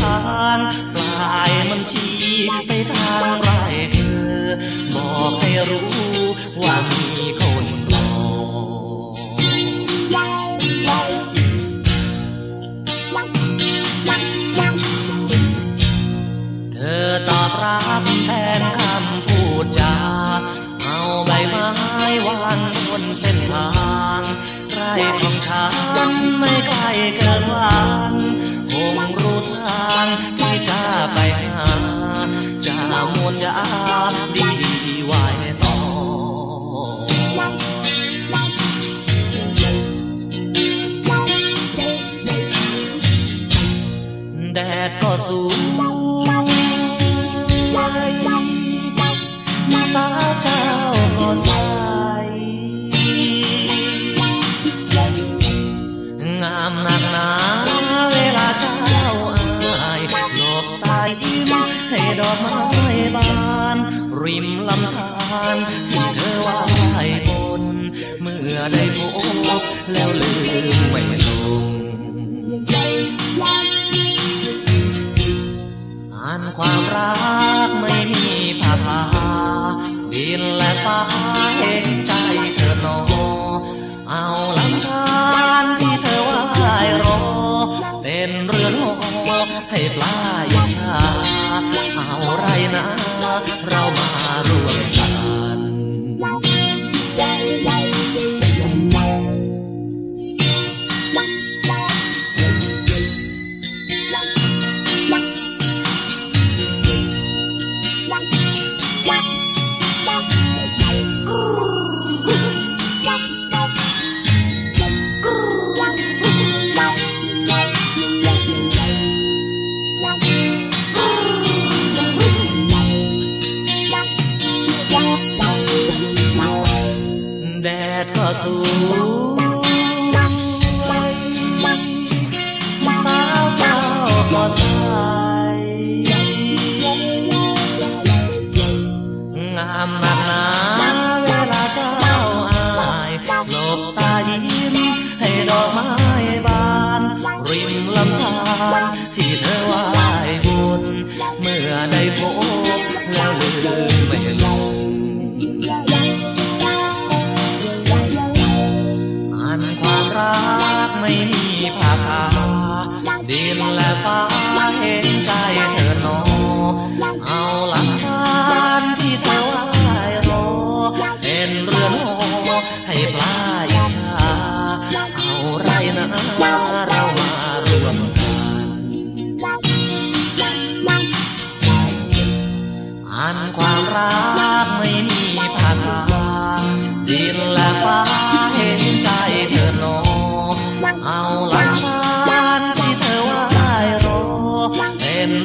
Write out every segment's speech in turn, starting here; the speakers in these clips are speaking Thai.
ทางปลายมันชีไปทางไรเธอ บอกให้รู้ว่ามีคนรอเธอตอบรับแทนคำพูดจา เอาใบไม้วางบนเส้นทางไร ความรักไม่มีภาษาดินและฟ้าเห็น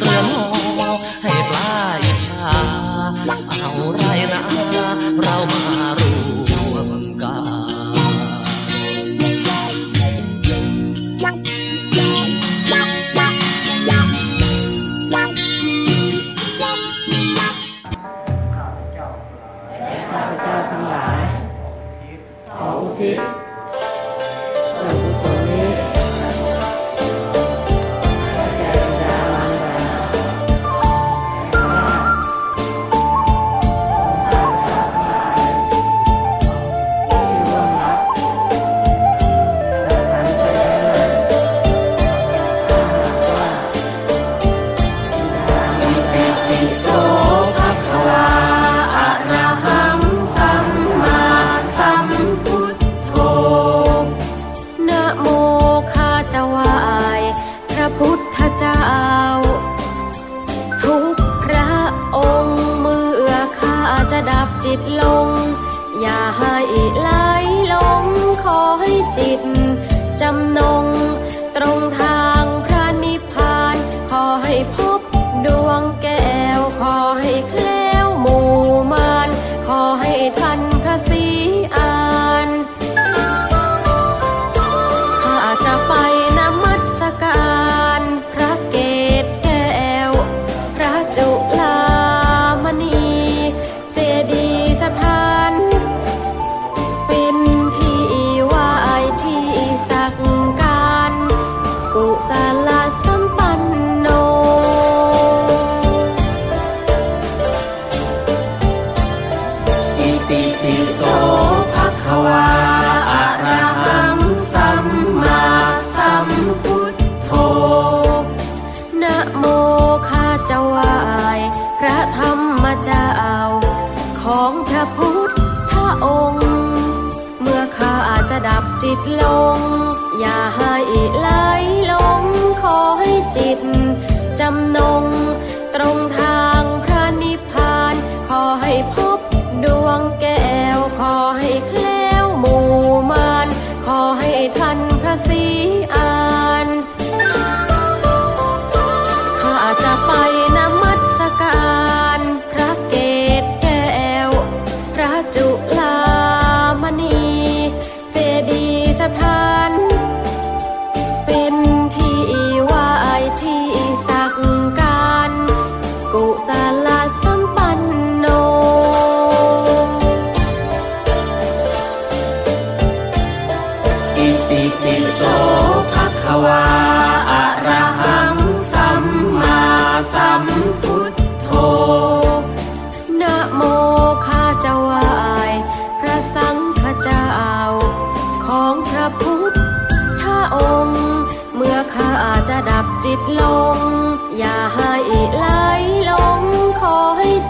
เรือหมอให้ปลายชาเอาไรนะเรามา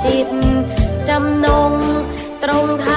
ចិត្តចំណងត្រង់ថា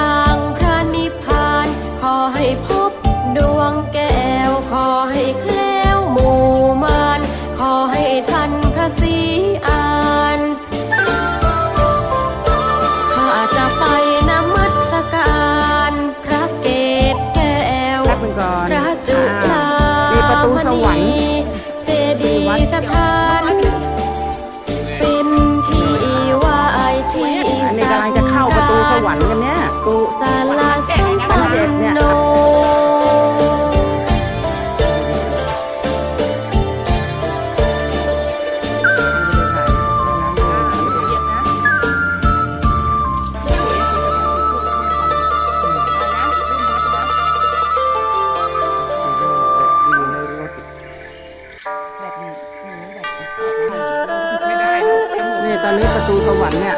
แบบนี้แบบไม่ได้นี่ตอนนี้ประตูสวรรค์เนี่ย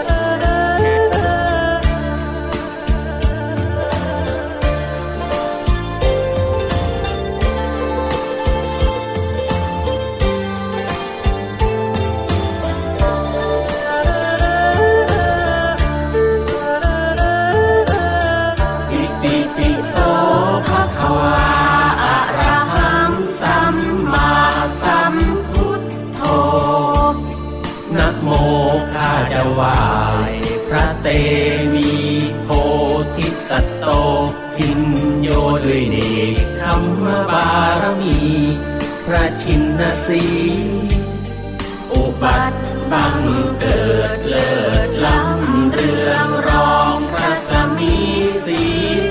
โยด้วยเนกธรรมบารมี พระชินนสีอุบัติบังเกิดเลิศล้ำเรืองรองพระสมีสี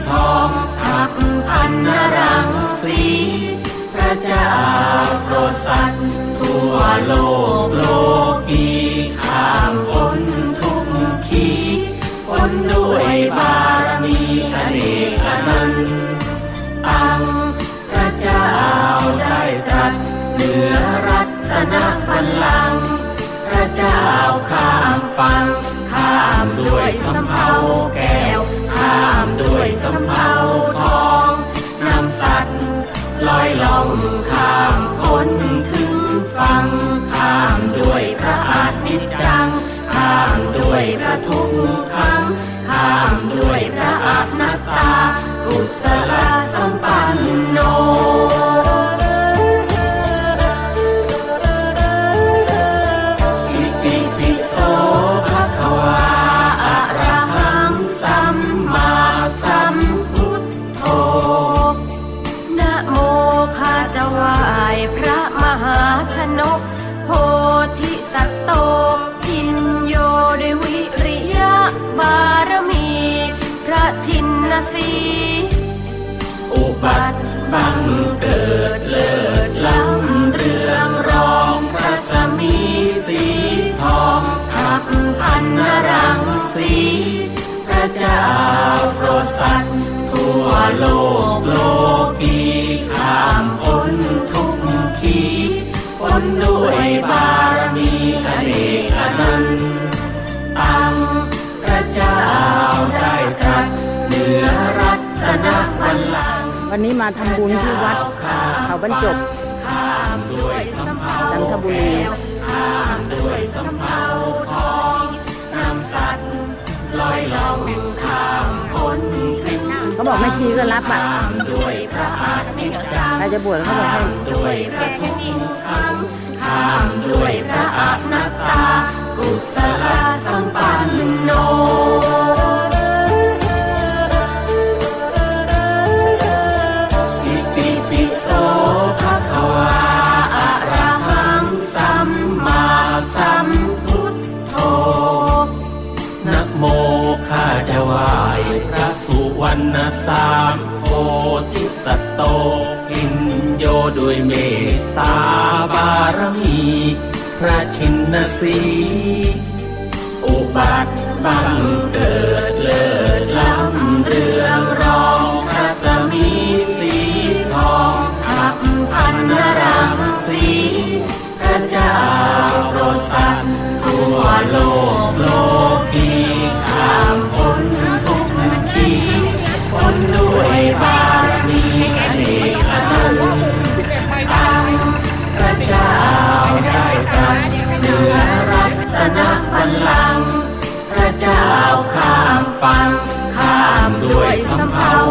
ทองฉักพันนรังสี พระเจ้าโปรดสัตว์ทั่วโลก ข้ามฟังข้ามด้วยสำเภาแก โลกโลกที่ข้ามพ้นทุกขีพนด้วยบารมีอเนกอนันต์ตั้งพระเจ้าได้ตรัสเหนือรัตนพันลังวันนี้มาทำบุญที่วัดเขาบรรจบจันทบุรีขามด้วย บอกแม่ชีก็รับอะข้ามด้วยพระอาทิตย์จันทใครร์จะบวชเขาบอกให้ด้วยพระทุกข์ธรรมข้ามด้วยพระอนัตตากุศลสัมปันโน สามโพธิสัตโตอินโยด้วยเมตตาบารมี พระชินสีอุบัติบังเกิด ฟัง ข้ามด้วยสำเภา